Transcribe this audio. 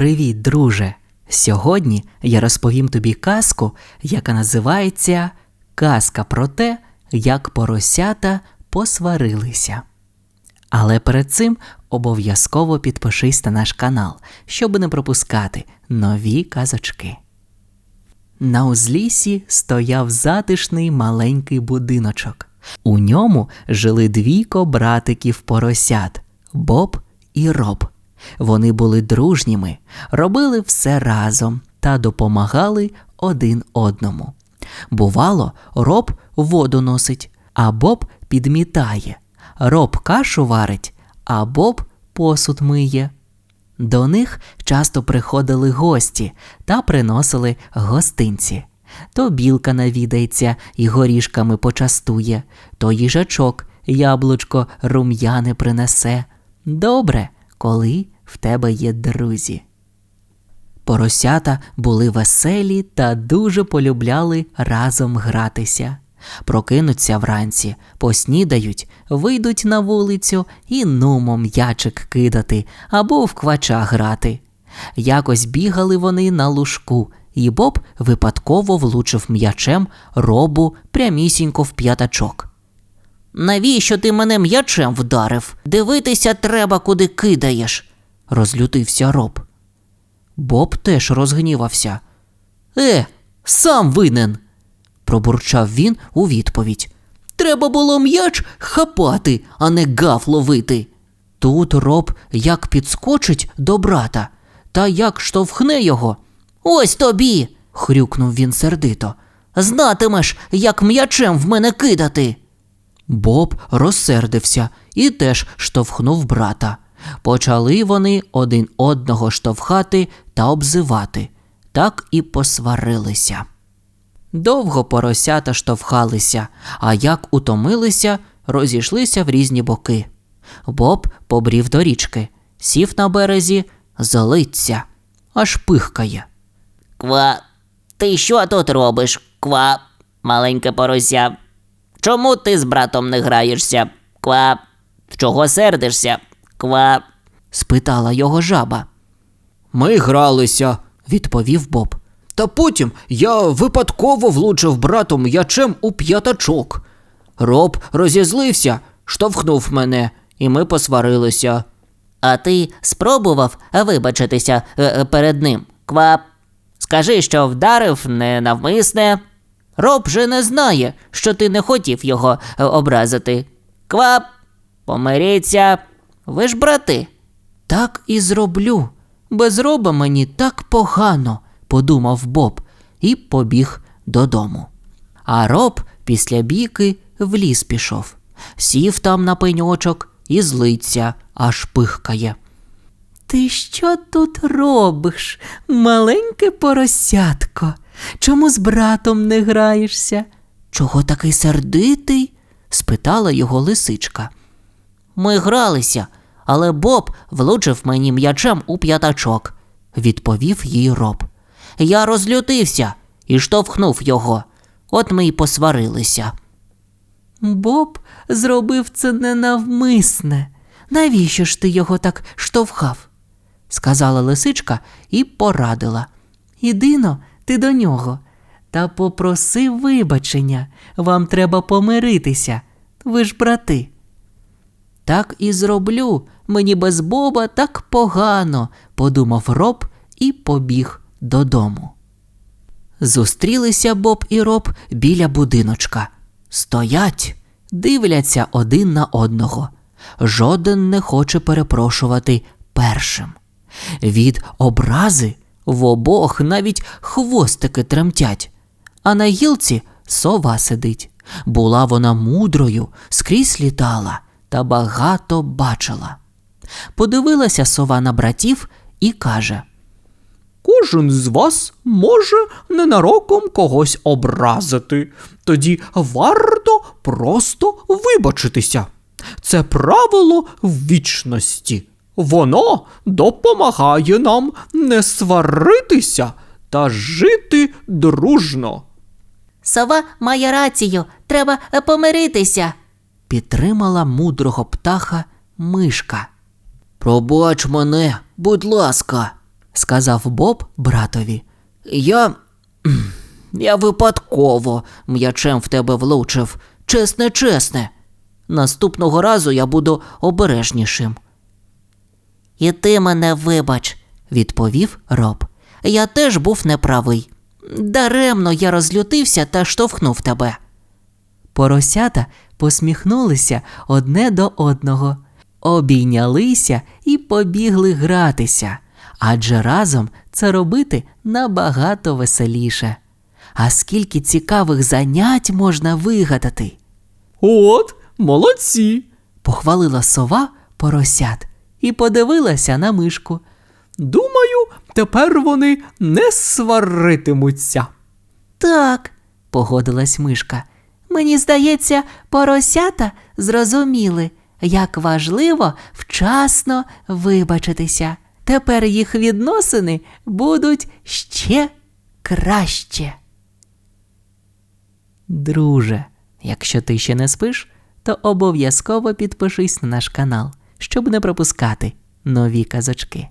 Привіт, друже! Сьогодні я розповім тобі казку, яка називається Казка про те, як поросята посварилися. Але перед цим обов'язково підпишись на наш канал, щоб не пропускати нові казочки. На узлісі стояв затишний маленький будиночок. У ньому жили двійко братиків поросят Боб і Роб. Вони були дружніми, робили все разом та допомагали один одному. Бувало, Роб воду носить, а Боб підмітає. Роб кашу варить, а Боб посуд миє. До них часто приходили гості та приносили гостинці. То білка навідається і горішками почастує, то їжачок яблучко рум'яне принесе. Добре, коли в тебе є друзі. Поросята були веселі та дуже полюбляли разом гратися. Прокинуться вранці, поснідають, вийдуть на вулицю і нумо м'ячик кидати або в квача грати. Якось бігали вони на лужку, і Боб випадково влучив м'ячем робу прямісінько в п'ятачок. Навіщо ти мене м'ячем вдарив? Дивитися треба, куди кидаєш. розлютився роб. Боб теж розгнівався. Е, сам винен, пробурчав він у відповідь. Треба було м'яч хапати, а не гаф ловити. Тут роб як підскочить до брата, та як штовхне його. Ось тобі. хрюкнув він сердито. Знатимеш, як м'ячем в мене кидати. Боб розсердився і теж штовхнув брата. Почали вони один одного штовхати та обзивати, так і посварилися. Довго поросята штовхалися, а як утомилися, розійшлися в різні боки. Боб побрів до річки, сів на березі, залиться, аж пихкає. Ква, ти що тут робиш? Ква, маленьке порося. Чому ти з братом не граєшся? Ква, чого сердишся? Ква. спитала його жаба. Ми гралися, відповів Боб. Та потім я випадково влучив братом м'ячем у п'ятачок. Роб розізлився, штовхнув мене, і ми посварилися. А ти спробував вибачитися е, е, перед ним? Ква. Скажи, що вдарив ненавмисне. Роб же не знає, що ти не хотів його е, образити. Квап, помиріться, ви ж брати. Так і зроблю. Без роба мені так погано, подумав Боб і побіг додому. А роб після бійки в ліс пішов, сів там на пеньочок і злиться, аж пихкає. Ти що тут робиш, маленьке поросятко? Чому з братом не граєшся? Чого такий сердитий? спитала його лисичка. Ми гралися, але Боб влучив мені м'ячем у п'ятачок, відповів їй роб. Я розлютився і штовхнув його. От ми й посварилися. Боб зробив це ненавмисне. Навіщо ж ти його так штовхав? сказала лисичка і порадила. Ідино, ти до нього. Та попроси вибачення. Вам треба помиритися. Ви ж брати. Так і зроблю. Мені без Боба так погано, подумав роб і побіг додому. Зустрілися Боб і роб біля будиночка. Стоять, дивляться один на одного. Жоден не хоче перепрошувати першим. Від образи в обох навіть хвостики тремтять, а на гілці сова сидить. Була вона мудрою, скрізь літала та багато бачила. Подивилася сова на братів і каже Кожен з вас може ненароком когось образити. Тоді варто просто вибачитися. Це правило вічності. Воно допомагає нам не сваритися та жити дружно. Сова має рацію, треба е, помиритися. підтримала мудрого птаха мишка. Пробач мене, будь ласка, сказав Боб братові. Я. Я випадково м'ячем в тебе влучив. Чесне, чесне. Наступного разу я буду обережнішим. І ти мене вибач, відповів Роб. я теж був неправий. Даремно я розлютився та штовхнув тебе. Поросята посміхнулися одне до одного, обійнялися і побігли гратися, адже разом це робити набагато веселіше. А скільки цікавих занять можна вигадати, От, молодці. похвалила сова поросят і подивилася на мишку. Думаю, тепер вони не сваритимуться. Так, погодилась мишка. Мені здається, поросята зрозуміли, як важливо вчасно вибачитися. Тепер їх відносини будуть ще краще. Друже, якщо ти ще не спиш, то обов'язково підпишись на наш канал, щоб не пропускати нові казочки.